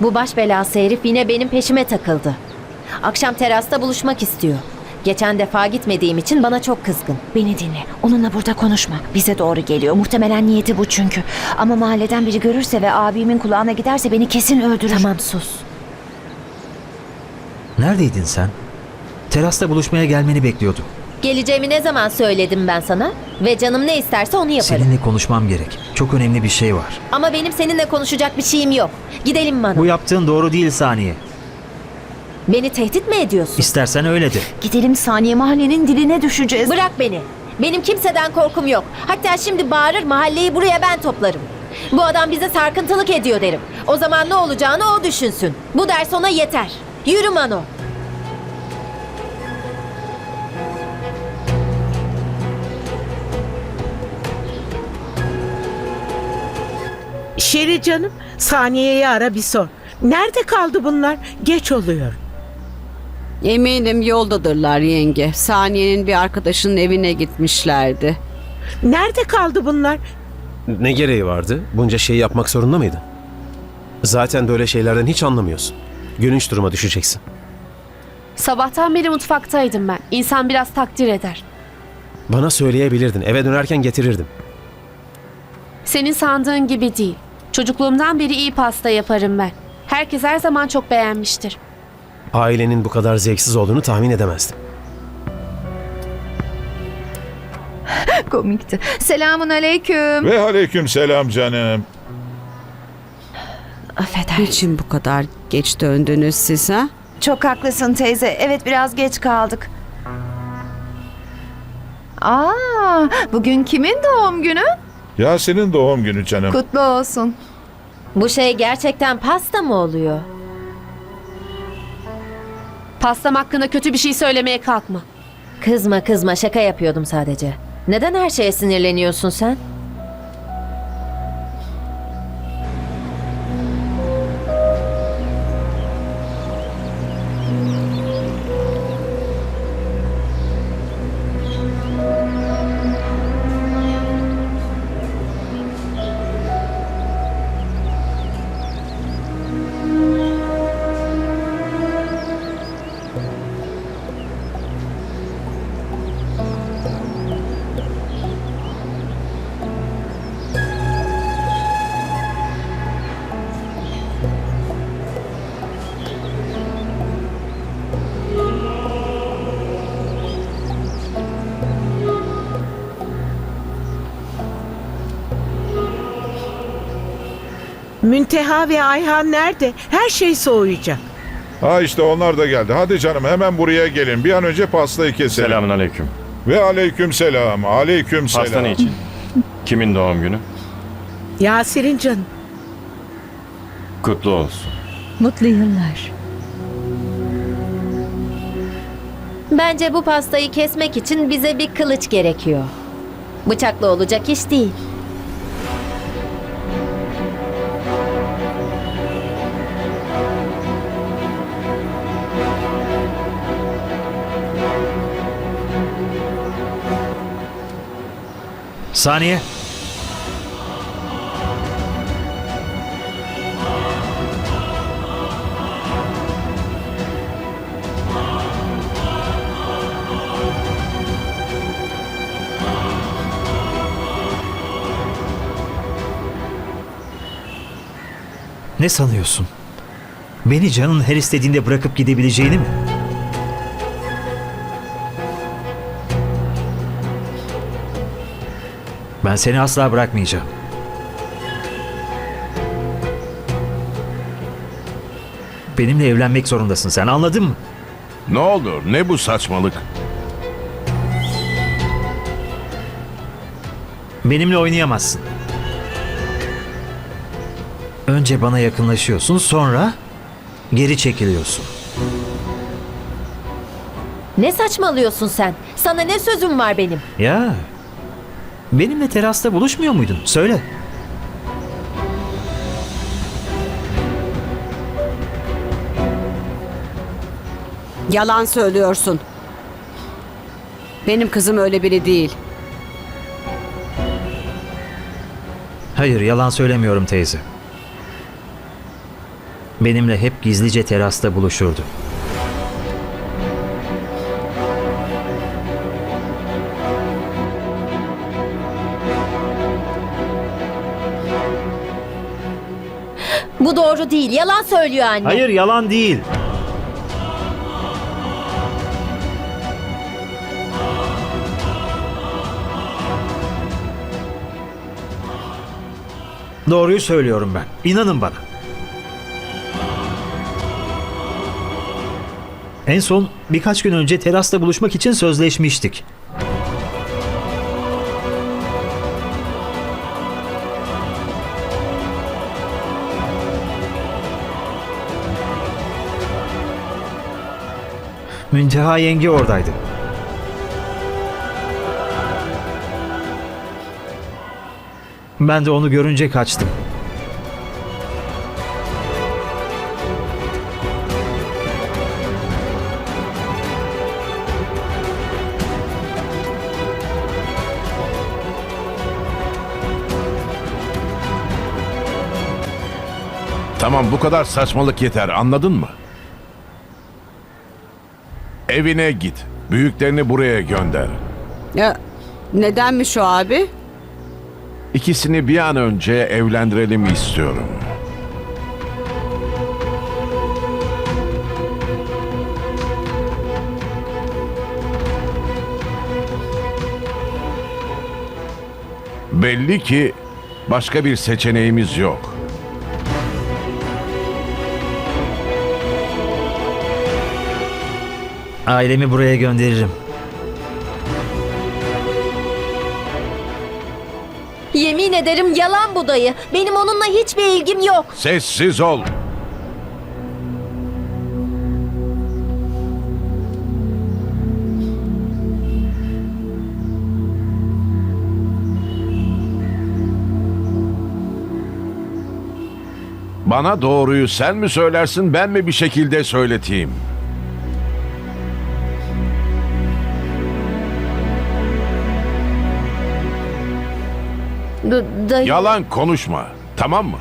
Bu baş belası herif yine benim peşime takıldı. Akşam terasta buluşmak istiyor. Geçen defa gitmediğim için bana çok kızgın. Beni dinle. Onunla burada konuşma. Bize doğru geliyor. Muhtemelen niyeti bu çünkü. Ama mahalleden biri görürse ve abimin kulağına giderse beni kesin öldürür. Tamam sus. Neredeydin sen? Terasta buluşmaya gelmeni bekliyordum. Geleceğimi ne zaman söyledim ben sana? Ve canım ne isterse onu yaparım. Seninle konuşmam gerek. Çok önemli bir şey var. Ama benim seninle konuşacak bir şeyim yok. Gidelim Mano. Bu yaptığın doğru değil Saniye. Beni tehdit mi ediyorsun? İstersen öyle de. Gidelim saniye mahallenin diline düşeceğiz. Bırak beni. Benim kimseden korkum yok. Hatta şimdi bağırır mahalleyi buraya ben toplarım. Bu adam bize sarkıntılık ediyor derim. O zaman ne olacağını o düşünsün. Bu ders ona yeter. Yürü Mano. Şeri canım, saniyeyi ara bir sor. Nerede kaldı bunlar? Geç oluyor. Eminim yoldadırlar yenge. Saniye'nin bir arkadaşının evine gitmişlerdi. Nerede kaldı bunlar? Ne gereği vardı? Bunca şeyi yapmak zorunda mıydın? Zaten böyle şeylerden hiç anlamıyorsun. Gülünç duruma düşeceksin. Sabahtan beri mutfaktaydım ben. İnsan biraz takdir eder. Bana söyleyebilirdin. Eve dönerken getirirdim. Senin sandığın gibi değil. Çocukluğumdan beri iyi pasta yaparım ben. Herkes her zaman çok beğenmiştir. Ailenin bu kadar zevksiz olduğunu tahmin edemezdim. Komikti. Selamun aleyküm. Ve aleyküm selam canım. Affeder. Niçin bu kadar geç döndünüz siz ha? Çok haklısın teyze. Evet biraz geç kaldık. Aa, bugün kimin doğum günü? Yasin'in doğum günü canım. Kutlu olsun. Bu şey gerçekten pasta mı oluyor? Pastam hakkında kötü bir şey söylemeye kalkma. Kızma kızma şaka yapıyordum sadece. Neden her şeye sinirleniyorsun sen? Münteha ve Ayhan nerede? Her şey soğuyacak. Ha işte onlar da geldi. Hadi canım hemen buraya gelin. Bir an önce pastayı keselim. Selamun aleyküm. Ve aleyküm selam. Aleyküm selam. Pasta ne için? Kimin doğum günü? Yasir'in canım. Kutlu olsun. Mutlu yıllar. Bence bu pastayı kesmek için bize bir kılıç gerekiyor. Bıçakla olacak iş değil. Saniye. Ne sanıyorsun? Beni canın her istediğinde bırakıp gidebileceğini mi? Ben seni asla bırakmayacağım. Benimle evlenmek zorundasın sen anladın mı? Ne olur ne bu saçmalık? Benimle oynayamazsın. Önce bana yakınlaşıyorsun sonra geri çekiliyorsun. Ne saçmalıyorsun sen? Sana ne sözüm var benim? Ya benimle terasta buluşmuyor muydun? Söyle. Yalan söylüyorsun. Benim kızım öyle biri değil. Hayır yalan söylemiyorum teyze. benimle hep gizlice terasta buluşurdu. Bu doğru değil. Yalan söylüyor anne. Hayır yalan değil. Doğruyu söylüyorum ben. İnanın bana. En son birkaç gün önce terasta buluşmak için sözleşmiştik. Münteha yenge oradaydı. Ben de onu görünce kaçtım. Tamam bu kadar saçmalık yeter anladın mı? Evine git. Büyüklerini buraya gönder. Ya, nedenmiş o abi? İkisini bir an önce evlendirelim istiyorum. Belli ki başka bir seçeneğimiz yok. Ailemi buraya gönderirim. Yemin ederim yalan bu dayı. Benim onunla hiçbir ilgim yok. Sessiz ol. Bana doğruyu sen mi söylersin ben mi bir şekilde söyleteyim? D- dayı. Yalan konuşma. Tamam mı?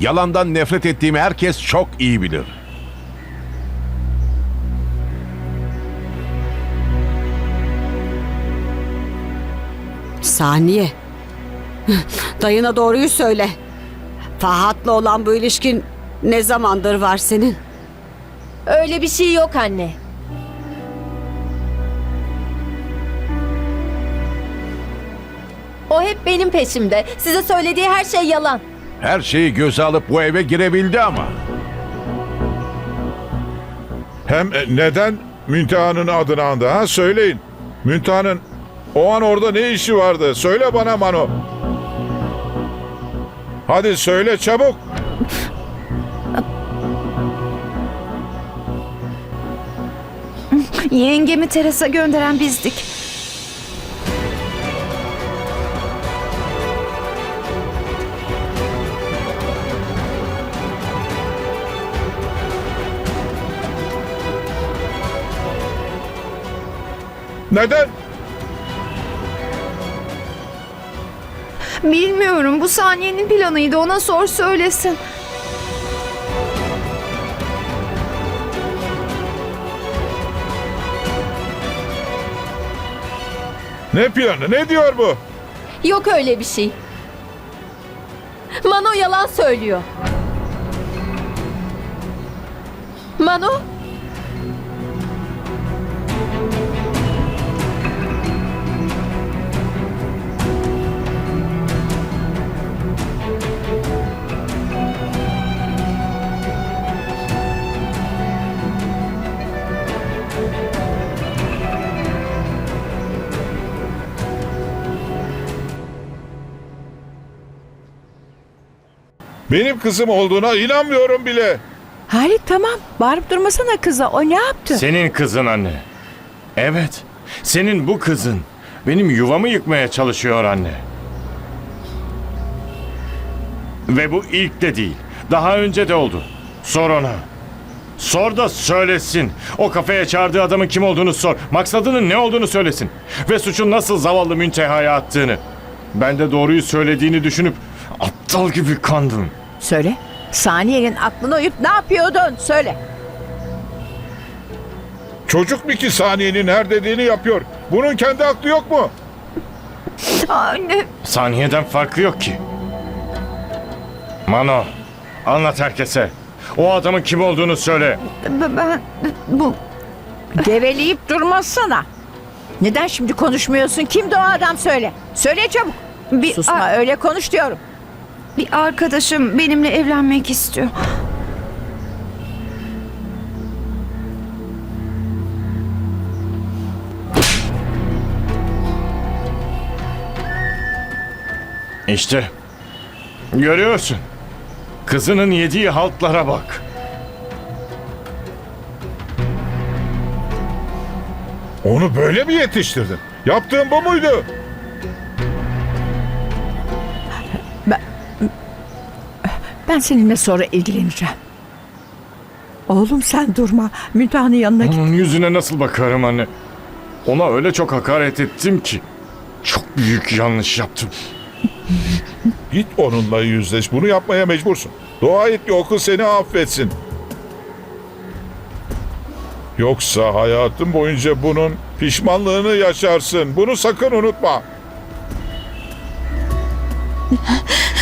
Yalandan nefret ettiğimi herkes çok iyi bilir. Saniye. Dayına doğruyu söyle. Fahat'la olan bu ilişkin ne zamandır var senin? Öyle bir şey yok anne. Benim peşimde. Size söylediği her şey yalan. Her şeyi göze alıp bu eve girebildi ama. Hem e, neden Münteha'nın adını andı ha? Söyleyin. Münteha'nın o an orada ne işi vardı? Söyle bana Mano. Hadi söyle çabuk. Yengemi terasa gönderen bizdik. Neden? Bilmiyorum bu saniyenin planıydı ona sor söylesin. Ne planı? Ne diyor bu? Yok öyle bir şey. Mano yalan söylüyor. Mano? Benim kızım olduğuna inanmıyorum bile. Halit tamam. Bağırıp durmasana kıza. O ne yaptı? Senin kızın anne. Evet. Senin bu kızın. Benim yuvamı yıkmaya çalışıyor anne. Ve bu ilk de değil. Daha önce de oldu. Sor ona. Sor da söylesin. O kafeye çağırdığı adamın kim olduğunu sor. Maksadının ne olduğunu söylesin. Ve suçun nasıl zavallı müntehaya attığını. Ben de doğruyu söylediğini düşünüp aptal gibi kandım. Söyle. Saniye'nin aklına uyup ne yapıyordun? Söyle. Çocuk bir ki saniyenin her dediğini yapıyor. Bunun kendi aklı yok mu? Anne. Saniyeden farkı yok ki. Mano, anlat herkese. O adamın kim olduğunu söyle. Ben bu geveleyip durmazsana. Neden şimdi konuşmuyorsun? Kimdi o adam söyle. Söyle çabuk. Bir, Susma öyle konuş diyorum. Bir arkadaşım benimle evlenmek istiyor. İşte. Görüyorsun. Kızının yediği haltlara bak. Onu böyle mi yetiştirdin? Yaptığın bu muydu? Ben seninle sonra ilgileneceğim. Oğlum sen durma. Müntaha'nın yanına git. Onun yüzüne nasıl bakarım anne? Ona öyle çok hakaret ettim ki. Çok büyük yanlış yaptım. Git onunla yüzleş. Bunu yapmaya mecbursun. Dua et ki o kız seni affetsin. Yoksa hayatın boyunca bunun pişmanlığını yaşarsın. Bunu sakın unutma.